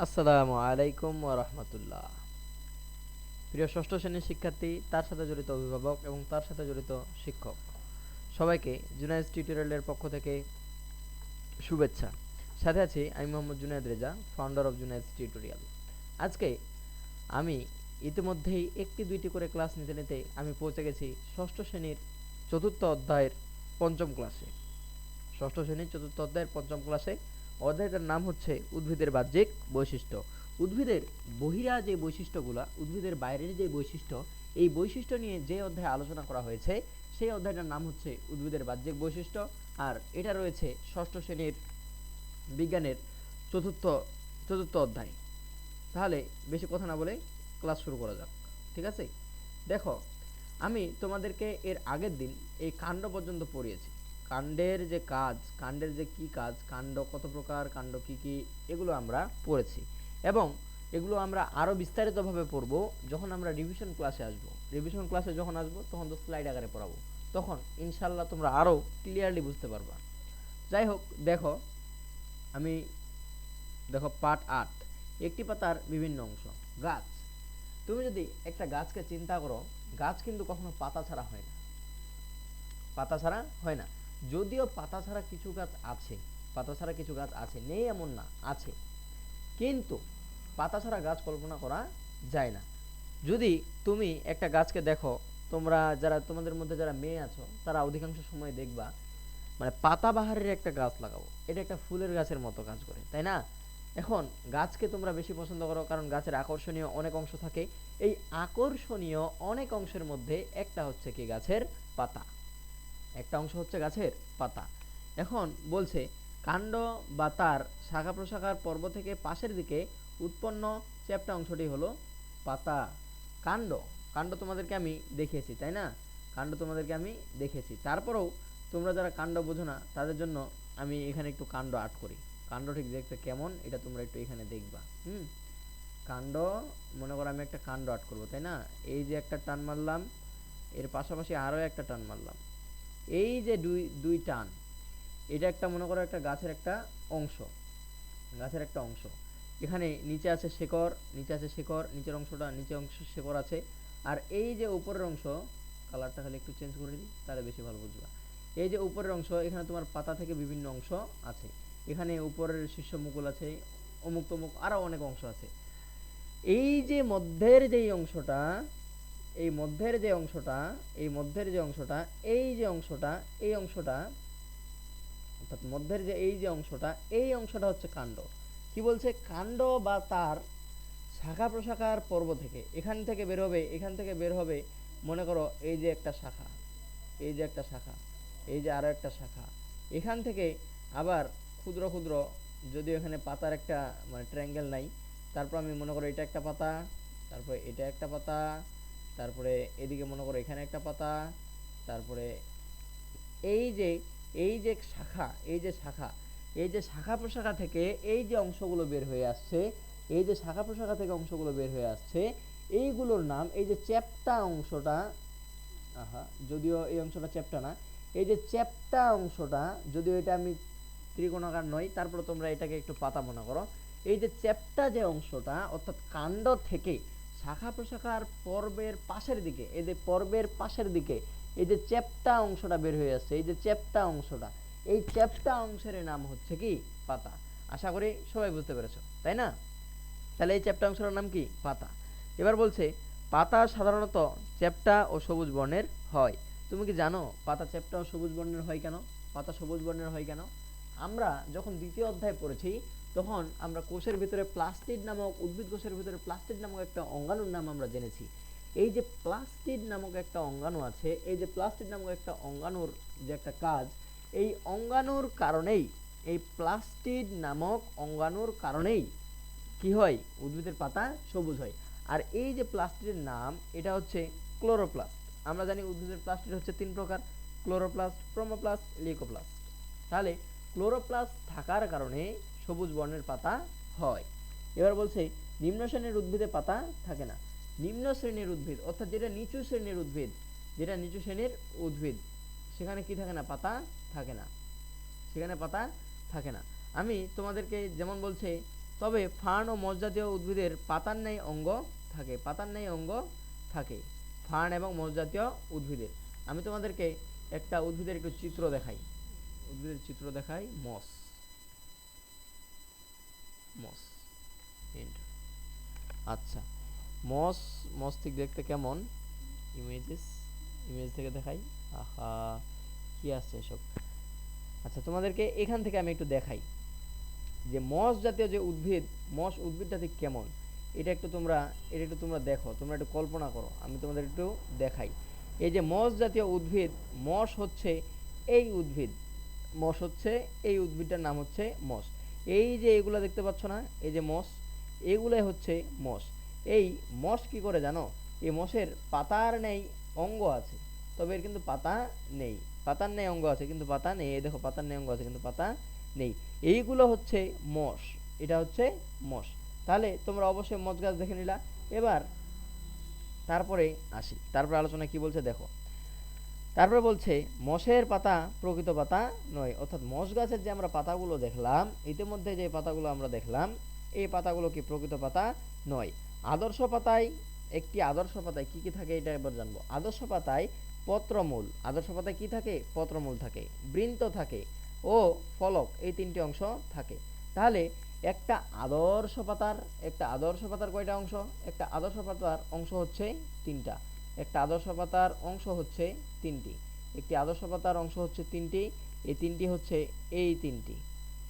আসসালামু আলাইকুম রহমতুল্লাহ। প্রিয় ষষ্ঠ শ্রেণির শিক্ষার্থী, তার সাথে জড়িত অভিভাবক এবং তার সাথে জড়িত শিক্ষক, সবাইকে জুনাইজ টিউটোরিয়ালের পক্ষ থেকে শুভেচ্ছা। সাথে আছি আমি Mohammad Junaid Reza founder of Junaiz tutorial আজকে আমি ইতিমধ্যেই একটি দুইটি করে ক্লাস নিতে নিতে আমি পৌঁছে গেছি ষষ্ঠ শ্রেণির চতুর্থ অধ্যায়ের পঞ্চম ক্লাসে। ষষ্ঠ শ্রেণির চতুর্থ অধ্যায়ের পঞ্চম ক্লাসে অধ্যায়টার নাম হচ্ছে উদ্ভিদের বাহ্যিক বৈশিষ্ট্য। উদ্ভিদের বহিরা যে বৈশিষ্ট্যগুলা, উদ্ভিদের বাইরের যে বৈশিষ্ট্য, এই বৈশিষ্ট্য নিয়ে যে অধ্যায়ে আলোচনা করা হয়েছে, সেই অধ্যায়টার নাম হচ্ছে উদ্ভিদের বাহ্যিক বৈশিষ্ট্য। আর এটা রয়েছে ষষ্ঠ শ্রেণির বিজ্ঞানের চতুর্থ চতুর্থ অধ্যায়। তাহলে বেশি কথা না বলে ক্লাস শুরু করা যাক, ঠিক আছে? দেখো, আমি তোমাদেরকে এর আগের দিন এই কাণ্ড পর্যন্ত পড়িয়েছি। কাণ্ডের যে কাজ, কাণ্ডের যে কি কাজ, কাণ্ড কত প্রকার, কাণ্ড কি কি, এগুলো আমরা পড়েছি। এবং এগুলো আমরা আরও বিস্তারিতভাবে পড়ব যখন আমরা রিভিশন ক্লাসে আসব। রিভিশন ক্লাসে যখন আসব, তখন তো স্লাইড আকারে পড়াবো। তখন ইনশাল্লাহ তোমরা আরও ক্লিয়ারলি বুঝতে পারবা। যাই হোক, দেখো, আমি, দেখো পার্ট আট, একটি পাতার বিভিন্ন অংশ, গাছ। তুমি যদি একটা গাছকে চিন্তা করো, গাছ কিন্তু কখনো পাতা ছাড়া হয় না। পাতা ছাড়া হয় না। যদিও পাতা ছাড়া কিছু গাছ আছে, পাতা ছাড়া কিছু গাছ আছে, নেই এমন না, আছে। কিন্তু পাতা ছাড়া গাছ কল্পনা করা যায় না। যদি তুমি একটা গাছকে দেখো, তোমরা যারা, তোমাদের মধ্যে যারা মেয়ে আছো, তারা অধিকাংশ সময় দেখবা মানে পাতাবাহারের একটা গাছ লাগাবো এটা একটা ফুলের গাছের মতো কাজ করে, তাই না? এখন গাছকে তোমরা বেশি পছন্দ করো, কারণ গাছের আকর্ষণীয় অনেক অংশ থাকে। এই আকর্ষণীয় অনেক অংশের মধ্যে একটা হচ্ছে কি গাছের পাতা। একটা অংশ হচ্ছে গাছের পাতা। এখন বলছে, কাণ্ড বা তার শাখা প্রশাখার পর্ব থেকে পাশের দিকে উৎপন্ন চ্যাপ্টা অংশটি হলো পাতা। কাণ্ড। কাণ্ড তোমাদেরকে আমি দেখিয়েছি, তাই না? কাণ্ড তোমাদেরকে আমি দেখেছি তারপরেও তোমরা যারা কাণ্ড বোঝো না, তাদের জন্য আমি এখানে একটু কাণ্ড আর্ট করি। কাণ্ড ঠিক দেখতে কেমন, এটা তোমরা একটু এখানে দেখবা। হুম? কাণ্ড, মনে করো আমি একটা কাণ্ড আর্ট করব, তাই না? এই যে একটা টান মারলাম, এর পাশাপাশি আরও একটা টান মারলাম। এই যে দুই দুই টান, এটা একটা মনে করো একটা গাছের একটা অংশ, গাছের একটা অংশ। এখানে নিচে আছে শেকড়, নিচে আছে শেকড়, নিচের অংশটা, নিচে অংশ শেকড় আছে। আর এই যে উপরের অংশ কালারটা খালি একটু চেঞ্জ করে দিই, তাহলে বেশি ভালো বুঝবা। এই যে উপরের অংশ, এখানে তোমার পাতা থেকে বিভিন্ন অংশ আছে। এখানে উপরের শীর্ষ মুকুল আছে, অমুক তমুক আরও অনেক অংশ আছে। এই যে মধ্যের যেই অংশটা এই মধ্যের যে অংশটা, এই মধ্যের যে অংশটা, এই যে অংশটা, এই অংশটা, অর্থাৎ মধ্যের যে এই যে অংশটা, এই অংশটা হচ্ছে কাণ্ড। কি বলছে? কাণ্ড বা তার শাখা প্রশাখার পর্ব থেকে। এখান থেকে বের হবে, এখান থেকে বের হবে। মনে করো, এই যে একটা শাখা, এই যে একটা শাখা, এই যে আরও একটা শাখা। এখান থেকে আবার ক্ষুদ্র ক্ষুদ্র, যদিও এখানে পাতার একটা মানে ট্রায়াঙ্গেল নাই, তারপর আমি মনে করো এটা একটা পাতা, তারপর এটা একটা পাতা তারপরে এদিকে মনে করো এখানে একটা পাতা, তারপরে এই যে এই যে শাখা, এই যে শাখা, এই যে শাখা প্রশাখা থেকে এই যে অংশগুলো বের হয়ে আসছে, এই যে শাখা প্রশাখা থেকে অংশগুলো বের হয়ে আসছে, এইগুলোর নাম, এই যে চ্যাপ্টা অংশটা, আহা, যদিও এই অংশটা চ্যাপ্টা না, এই যে চ্যাপ্টা অংশটা, যদিও এটা আমি ত্রিকোণাকার নয়, তারপর তোমরা এটাকে একটু পাতা মনে করো, এই যে চ্যাপ্টা যে অংশটা, অর্থাৎ কাণ্ড থেকে শাখা প্রশাখার পর্বের পাশের দিকে, এই যে পর্বের পাশের দিকে, এই যে চ্যাপ্টা অংশটা বের হয়ে আসছে, এই যে চ্যাপ্টা অংশটা, এই চ্যাপ্টা অংশের নাম হচ্ছে কি? পাতা। আশা করি সবাই বুঝতে পেরেছ, তাই না? তাহলে এই চ্যাপ্টা অংশের নাম কি? পাতা। এবার বলছে, পাতা সাধারণত চ্যাপ্টা ও সবুজ বর্ণের হয়। তুমি কি জানো পাতা চ্যাপ্টা ও সবুজ বর্ণের হয় কেন? পাতা সবুজ বর্ণের হয় কেন? আমরা যখন দ্বিতীয় অধ্যায় পড়েছি তখন আমরা কোষের ভিতরে প্লাস্টিড নামক, উদ্ভিদ কোষের ভিতরে প্লাস্টিড নামক একটা অঙ্গাণুর নাম আমরা জেনেছি। এই যে প্লাস্টিড নামক একটা অঙ্গাণু আছে, এই যে প্লাস্টিড নামক একটা অঙ্গাণুর যে একটা কাজ, এই অঙ্গাণুর কারণেই, এই প্লাস্টিড নামক অঙ্গাণুর কারণেই কি হয়? উদ্ভিদের পাতা সবুজ হয়। আর এই যে প্লাস্টিডের নাম, এটা হচ্ছে ক্লোরোপ্লাস্ট। আমরা জানি উদ্ভিদের প্লাস্টিড হচ্ছে তিন প্রকার, ক্লোরোপ্লাস্ট, প্রোমোপ্লাস্ট, লিকোপ্লাস্ট। তাহলে ক্লোরোপ্লাস্ট থাকার কারণে সবুজ বর্ণের পাতা হয়। এবার বলছে, নিম্ন শ্রেণির উদ্ভিদে পাতা থাকে না। নিম্ন শ্রেণির উদ্ভিদ, অর্থাৎ যেটা নিচু শ্রেণির উদ্ভিদ, যেটা নিচু শ্রেণির উদ্ভিদ, সেখানে কি থাকে না? পাতা থাকে না। সেখানে পাতা থাকে না। আমি তোমাদেরকে যেমন বলছে, তবে ফার্ন ও মশ জাতীয় উদ্ভিদের পাতার ন্যায় অঙ্গ থাকে, পাতার ন্যায় অঙ্গ থাকে, ফার্ন এবং মশ জাতীয় উদ্ভিদের। আমি তোমাদেরকে একটা উদ্ভিদের একটু চিত্র দেখাই। উদ্ভিদের চিত্র দেখাই মস। আচ্ছা। মস মস্তিক দেখতে কেমন? ইমেজেস ইমেজ থেকে দেখাই। আহা কি আছে এসব? আচ্ছা তোমাদেরকে এখান থেকে আমি একটু দেখাই। যে মস জাতীয় যে উদ্ভিদ মস উদ্ভিদটা ঠিক কেমন? এটা একটু তোমরা এটা একটু তোমরা দেখো তোমরা একটু কল্পনা করো আমি তোমাদের একটু দেখাই। এই যে মস জাতীয় উদ্ভিদ মস হচ্ছে এই উদ্ভিদ। মস হচ্ছে এই উদ্ভিদটার নাম হচ্ছে মস। এই যে এগুলো দেখতে পাচ্ছ না এই যে মস এগুলাই হচ্ছে মস এই মস কি করে জানো? এই মসের পাতার নেই অঙ্গ আছে, তবে এর কিন্তু পাতা নেই। পাতার নেই অঙ্গ আছে, কিন্তু পাতা নেই। দেখো, পাতার নেই অঙ্গ আছে, কিন্তু পাতা নেই। এইগুলো হচ্ছে মস এটা হচ্ছে মস তাহলে তোমরা অবশ্যই মস গাছ দেখে নিলা। এবার তারপরে আসি। তারপরে আলোচনা কি বলছে দেখো। তারপরে বলছে মশের পাতা প্রকৃত পাতা নয়। অর্থাৎ মশ গাছের যে আমরা পাতাগুলো দেখলাম, ইতিমধ্যে যে পাতাগুলো আমরা দেখলাম এই পাতাগুলো কি প্রকৃত পাতা? নয়। আদর্শ পাতায় একটি আদর্শ পাতায় কি কি থাকে এটা এবার জানব। আদর্শ পাতায় পত্রমূল। আদর্শ পাতায় কি থাকে? পত্রমূল থাকে। বৃন্ত থাকে ও ফলক এই তিনটি অংশ থাকে। তাহলে একটা আদর্শ পাতার, একটা আদর্শ পাতার কয়টা অংশ? একটা আদর্শ পাতার অংশ হচ্ছে তিনটা। একটা আদর্শ পাতার অংশ হচ্ছে তিনটি। একটি আদর্শ পাতার অংশ হচ্ছে তিনটি। এই তিনটি হচ্ছে এই তিনটি।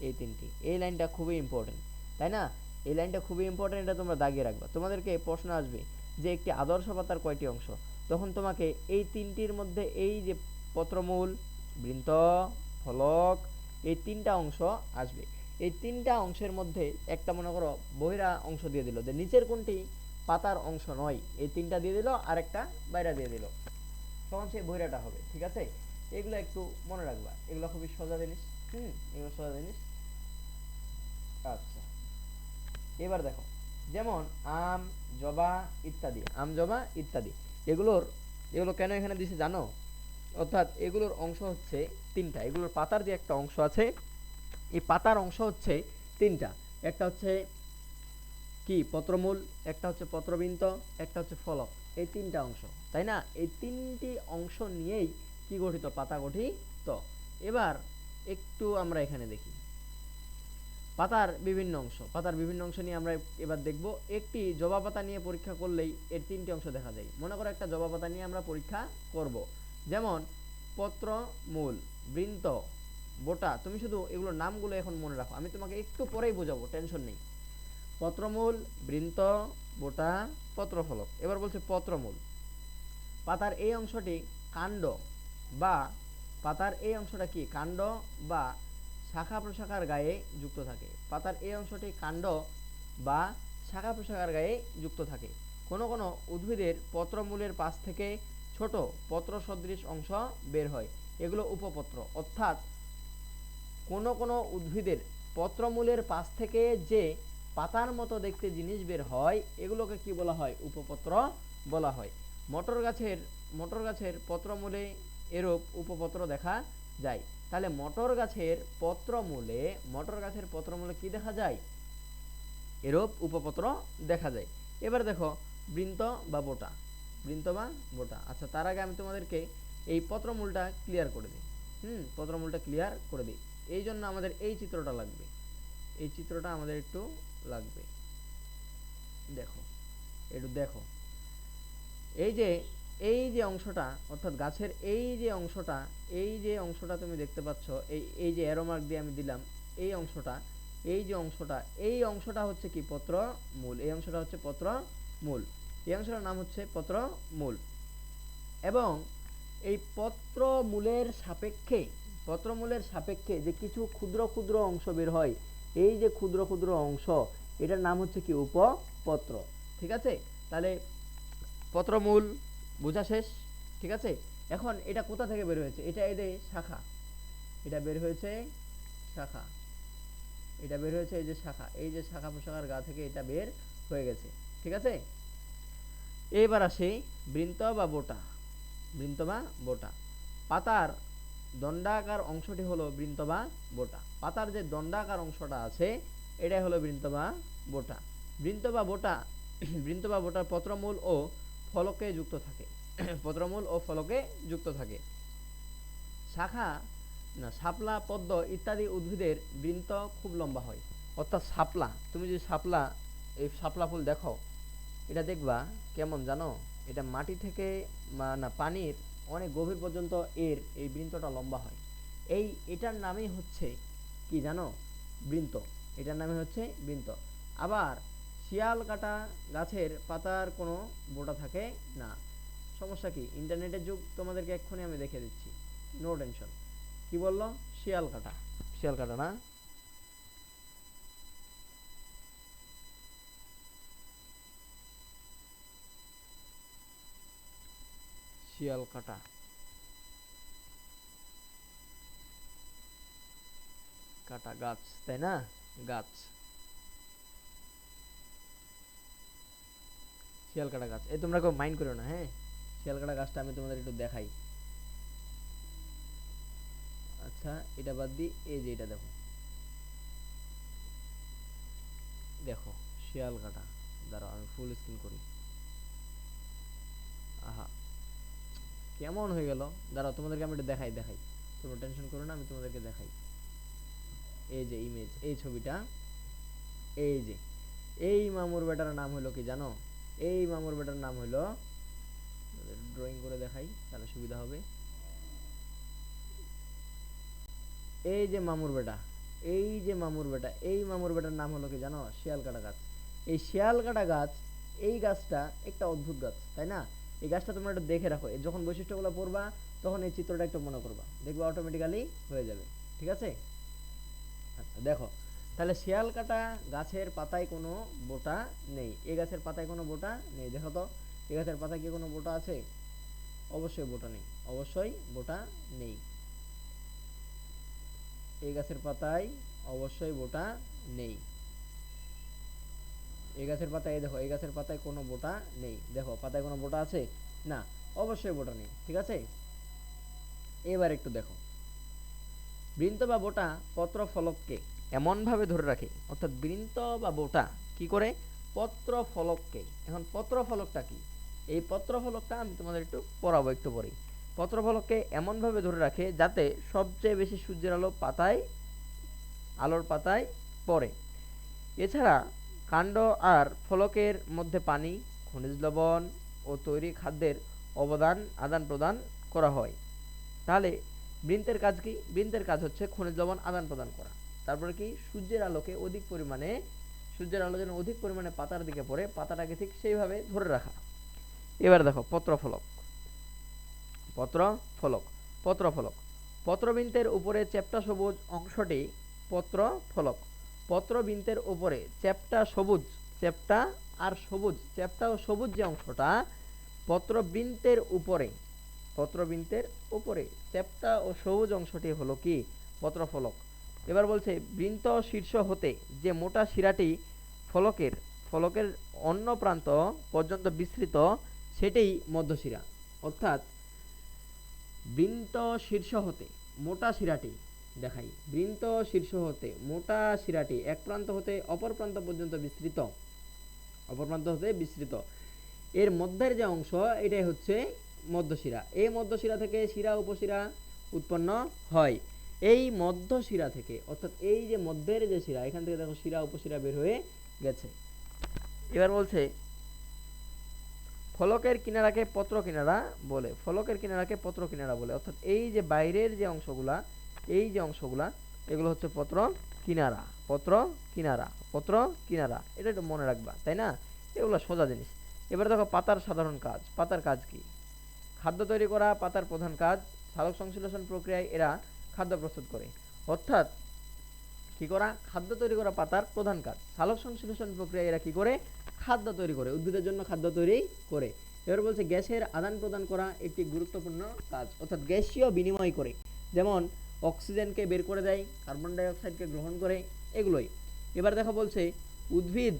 এই তিনটি। এই লাইনটা খুবই ইম্পর্টেন্ট তাই না? এই লাইনটা খুবই ইম্পর্টেন্ট এটা তোমরা দাগিয়ে রাখবা। তোমাদেরকে প্রশ্ন আসবে যে একটি আদর্শ পাতার কয়টি অংশ? তখন তোমাকে এই তিনটির মধ্যে এই যে পত্রমূল, বৃন্ত, ফলক, এই তিনটা অংশ আসবে। এই তিনটা অংশের মধ্যে একটা মনে করো বহিরা অংশ দিয়ে দিল, যে নিচের কোনটি পাতার অংশ নয়, এই তিনটা দিয়ে দিল আর একটা বাইরা দিয়ে দিল। তখন সেই বহিরাটা হবে, ঠিক আছে? এগুলো একটু মনে রাখবা, এগুলো খুবই সোজা জিনিস, হুম? এগুলো সোজা জিনিস। আচ্ছা। এবার দেখো, যেমন আম, জবা ইত্যাদি, আম, জবা ইত্যাদি, এগুলোর, এগুলো কেন এখানে দিছে জানো? অর্থাৎ এগুলোর অংশ হচ্ছে তিনটা, এগুলোর পাতার যে একটা অংশ আছে, এই পাতার অংশ হচ্ছে তিনটা, একটা হচ্ছে কি? পত্রমূল, একটা হচ্ছে পত্রবিন্ত, একটা হচ্ছে ফলক, এই তিনটা অংশ, তাই না? এই তিনটি অংশ নিয়েই কি গঠিত? পাতা গঠিত। এবার একটু আমরা এখানে দেখি। পাতার বিভিন্ন অংশ। পাতার বিভিন্ন অংশ নিয়ে আমরা এবার দেখব। একটি জবা পাতা নিয়ে পরীক্ষা করলেই এর তিনটি অংশ দেখা যায়। মনে করো একটা জবা পাতা নিয়ে আমরা পরীক্ষা করব। যেমন, পত্র, মূল, বৃন্ত, বোটা। তুমি শুধু এগুলোর নামগুলো এখন মনে রাখো। আমি তোমাকে একটু পরেই বোঝাবো, টেনশন নেই। পত্রমূল বৃন্ত, বোটা, পত্রফলক। এবার বলছে পত্রমূল পাতার এই অংশটি কাণ্ড বা পাতার এই অংশটা কি? কাণ্ড বা শাখা প্রশাখার গায়ে যুক্ত থাকে। পাতার এই অংশটি কাণ্ড বা শাখা প্রশাখার গায়ে যুক্ত থাকে। কোনো কোনো উদ্ভিদের পত্রমূলের পাশ থেকে ছোট পত্র সদৃশ অংশ বের হয়। এগুলো উপপত্র। অর্থাৎ কোনো কোনো উদ্ভিদের পত্রমূলের পাশ থেকে যে পাতার মতো দেখতে জিনিস বের হয়, এগুলোকে কি বলা হয়? উপপত্র বলা হয়। মটর গাছের মটর গাছের পত্রমূলে এরূপ উপপত্র দেখা যায়। তাহলে মটর গাছের পত্রমূলে, মটর গাছের পত্রমূলে কি দেখা যায়? এরূপ উপপত্র দেখা যায়। এবার দেখো, বৃন্ত বা বোটা। বৃন্ত বা বোটা। আচ্ছা তার আগে আমি তোমাদেরকে এই পত্রমূলটা ক্লিয়ার করে দিই। হুম, পত্রমূলটা ক্লিয়ার করে দিই। এই জন্য আমাদের এই চিত্রটা লাগবে। এই চিত্রটা আমাদের একটু লাগবে। দেখো, একটু দেখো। এই যে এই যে অংশটা, অর্থাৎ গাছের এই যে অংশটা, এই যে অংশটা তুমি দেখতে পাচ্ছ, এই এই যে অ্যারোমার্ক দিয়ে আমি দিলাম, এই অংশটা, এই যে অংশটা, এই অংশটা হচ্ছে কি পত্র মূল এই অংশটা হচ্ছে পত্র মূল এই অংশটার নাম হচ্ছে পত্র মূল এবং এই পত্র মূলের সাপেক্ষে, পত্রমূলের সাপেক্ষে যে কিছু ক্ষুদ্র ক্ষুদ্র অংশ বের হয়, এই যে ক্ষুদ্র ক্ষুদ্র অংশ, এটার নাম হচ্ছে কি উপপত্র। ঠিক আছে? তাহলে পত্রমূল বোঝা শেষ, ঠিক আছে? এখন এটা কোথা থেকে বের হয়েছে? এটা এদের শাখা। এটা বের হয়েছে শাখা। এটা বের হয়েছে এই যে শাখা। এই যে শাখা প্রশাখার গা থেকে এটা বের হয়ে গেছে, ঠিক আছে? এবার আসে বৃন্ত বা বোটা। বৃন্ত বা বোটা। পাতার দণ্ডাকার অংশটি হলো বৃন্ত বা বোটা। পাতার যে দণ্ডাকার অংশটা আছে, এটাই হলো বৃন্ত বা বোটা। বৃন্ত বা বোটা, বৃন্ত বা বোটার পত্রমূল ও ফলকে যুক্ত থাকে। পত্রমূল ও ফলকে যুক্ত থাকে। শাখা, না, শাপলা, পদ্ম ইত্যাদি উদ্ভিদের বৃন্ত খুব লম্বা হয়। অর্থাৎ শাপলা, তুমি যদি শাপলা, এই শাপলা ফুল দেখো, এটা দেখবা কেমন জানো? এটা মাটি থেকে না, পানির অনেক গভীর পর্যন্ত এর এই বৃন্তটা লম্বা হয়। এই, এটার নামই হচ্ছে কি জানো? বৃন্ত। এটার নামে হচ্ছে বৃন্ত। আবার শিয়াল কাটা গাছের পাতার কোনো বোটা থাকে না। সমস্যা কি? ইন্টারনেটের যুগ, তোমাদেরকে এক্ষুনি আমি দেখে দিচ্ছি। নো টেনশন কি বলল? শিয়াল কাটা শিয়াল কাটা না? শিয়াল কাটা কাটা গাছ, তাই না? গাছ। শিয়াল কাটা গাছ। এই তোমরা কেউ মাইন্ড করো না হ্যাঁ? শিয়াল কাটা গাছটা আমি তোমাদের একটু দেখাই। আচ্ছা এটা বাদ দিই এই যে এটা দেখো। দেখো শিয়াল কাটা দাঁড়াও, আমি ফুল স্ক্রিন করি। আহা, কেমন হয়ে গেল? দাঁড়াও, তোমাদেরকে আমি এটা দেখাই দেখাই। তোমরা টেনশন করো না, আমি তোমাদেরকে দেখাই। এই যে ইমেজ এই ছবিটা, এই যে, এই মামুর বেটার নাম হলো কি জানো? এই মামুর বেটার নাম হলো ড্রয়িং করে দেখাই, তাহলে সুবিধা হবে। এই যে মামুর বেটা, এই যে মামুর বেটা, এই মামুর বেটার নাম হলো কি জানো? শিয়ালকাটা গাছ। এই শিয়ালকাটা গাছ, এই গাছটা একটা অদ্ভুত গাছ, তাই না? এই গাছটা তোমরা একটু দেখে রাখো। যখন বৈশিষ্ট্যগুলো পড়বা, তখন এই চিত্রটা একটু মনে করবা। দেখবা অটোমেটিক্যালি হয়ে যাবে। ঠিক আছে? আচ্ছা দেখো। তাহলে শিয়াল কাটা গাছের পাতায় কোনো বোটা নেই। এ গাছের পাতায় কোনো বোটা নেই। দেখো তো, এ গাছের পাতায় কি কোনো বোটা আছে? অবশ্যই বোটা নেই। অবশ্যই বোটা নেই। এই গাছের পাতায় অবশ্যই বোটা নেই। এই গাছের পাতায় দেখো এই গাছের পাতায় কোনো বোটা নেই। দেখো, পাতায় কোনো বোটা আছে? না, অবশ্যই বোটা নেই। ঠিক আছে? এবার একটু দেখো। বৃন্ত বা বোটা পত্র ফলককে এমনভাবে ধরে রাখে, অর্থাৎ বৃন্ত বা বোটা কি করে? পত্র ফলককে এখন পত্র ফলকটা কি? এই পত্র ফলকটা আমি তোমাদের একটু পড়াবো, একটু পরেই পত্র ফলককে এমনভাবে ধরে রাখে যাতে সবচেয়ে বেশি সূর্যের আলো পাতায়, আলোর পাতায় পড়ে। এছাড়া কাণ্ড আর ফলকের মধ্যে পানি, খনিজ লবণ ও তৈরি খাদ্যের অবদান, আদান প্রদান করা হয়। তাহলে বৃন্তের কাজ কি? বৃন্তের কাজ হচ্ছে খনিজ লবণ, আদান প্রদান করা। তারপরে কি? সূর্যের আলোকে অধিক পরিমাণে, সূর্যের আলো যেন অধিক পরিমাণে পাতার দিকে পড়ে, পাতাটাকে ঠিক সেইভাবে ধরে রাখা। এবার দেখো, পত্রফলক। পত্র ফলক পত্র ফলক পত্রবৃন্তের উপরে চ্যাপ্টা সবুজ অংশটি পত্র ফলক পত্রবৃন্তের উপরে চ্যাপ্টা সবুজ চ্যাপ্টা আর সবুজ চ্যাপ্টা ও সবুজ যে অংশটা, পত্রবৃন্তের উপরে পত্রবৃন্তের উপরে চ্যাপ্টা ও সবুজ অংশটি হলো কি? পত্রফলক। এবার বলছে, বৃন্ত শীর্ষ হতে যে মোটা শিরাটি ফলকের ফলকের অন্য প্রান্ত পর্যন্ত বিস্তৃত, সেটাই মধ্যশিরা। অর্থাৎ বৃন্ত শীর্ষ হতে মোটা শিরাটি দেখাই। বৃন্ত শীর্ষ হতে মোটা শিরাটি এক প্রান্ত হতে অপর প্রান্ত পর্যন্ত বিস্তৃত, অপর প্রান্ত হতে বিস্তৃত। এর মধ্যের যে অংশ, এটাই হচ্ছে মধ্যশিরা। এই মধ্যশিরা থেকে শিরা, উপশিরা উৎপন্ন হয়। এই মধ্যশিরা থেকে, অর্থাৎ এই যে মধ্যের যে শিরা, এখান থেকে দেখো শিরা, উপশিরা বের হয়ে গেছে। এবার বলছে, ফলকের কিনারাকে পত্র কিনারা বলে, ফলকের কিনারাকে পত্র কিনারা বলে, অর্থাৎ এই যে বাইরের যে অংশগুলা, এই যে অংশগুলা, এগুলো হচ্ছে পত্র কিনারা পত্র কিনারা পত্র কিনারা, এটা একটু মনে রাখবা, তাই না? এগুলো সোজা জিনিস। এবারে দেখো পাতার সাধারণ কাজ, পাতার কাজ কি? খাদ্য তৈরি করা পাতার প্রধান কাজ সালোক সংশ্লেষণ প্রক্রিয়ায় এরা খাদ্য প্রস্তুত করে। অর্থাৎ কি করা? খাদ্য তৈরি করা পাতার প্রধান কাজ। সালোক সংশ্লেষণ প্রক্রিয়ায় এরা কি করে? খাদ্য তৈরি করে, উদ্ভিদের জন্য খাদ্য তৈরি করে। এবার বলছে গ্যাসের আদান প্রদান করা একটি গুরুত্বপূর্ণ কাজ। অর্থাৎ গ্যাসীয় বিনিময় করে। যেমন অক্সিজেনকে বের করে দেয়, কার্বন ডাই অক্সাইডকে গ্রহণ করে, এগুলোই। এবার দেখা বলছে উদ্ভিদ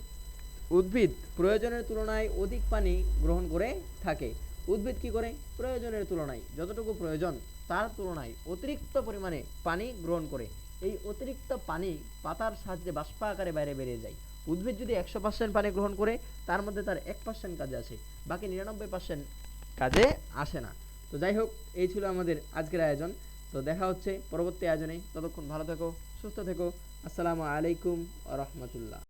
উদ্ভিদ প্রয়োজনের তুলনায় অধিক পানি গ্রহণ করে থাকে। উদ্ভিদ কি করে? প্রয়োজনের তুলনায় যতটুকু প্রয়োজন তার তুলনায় অতিরিক্ত পরিমাণে পানি গ্রহণ করে। এই অতিরিক্ত পানি পাতার সাহায্যে বাষ্প আকারে বাইরে বেরিয়ে যায়। উদ্ভিদ যদি একশো পার্সেন্ট পানি গ্রহণ করে, তার মধ্যে তার এক পার্সেন্ট কাজে আসে, বাকি নিরানব্বই পার্সেন্ট কাজে আসে না। তো যাই হোক, এই ছিল আমাদের আজকের আয়োজন। তো দেখা হচ্ছে পরবর্তী আয়োজনে। ততক্ষণ ভালো থেকো, সুস্থ থেকো। আসসালামু আলাইকুম রহমতুল্লাহ।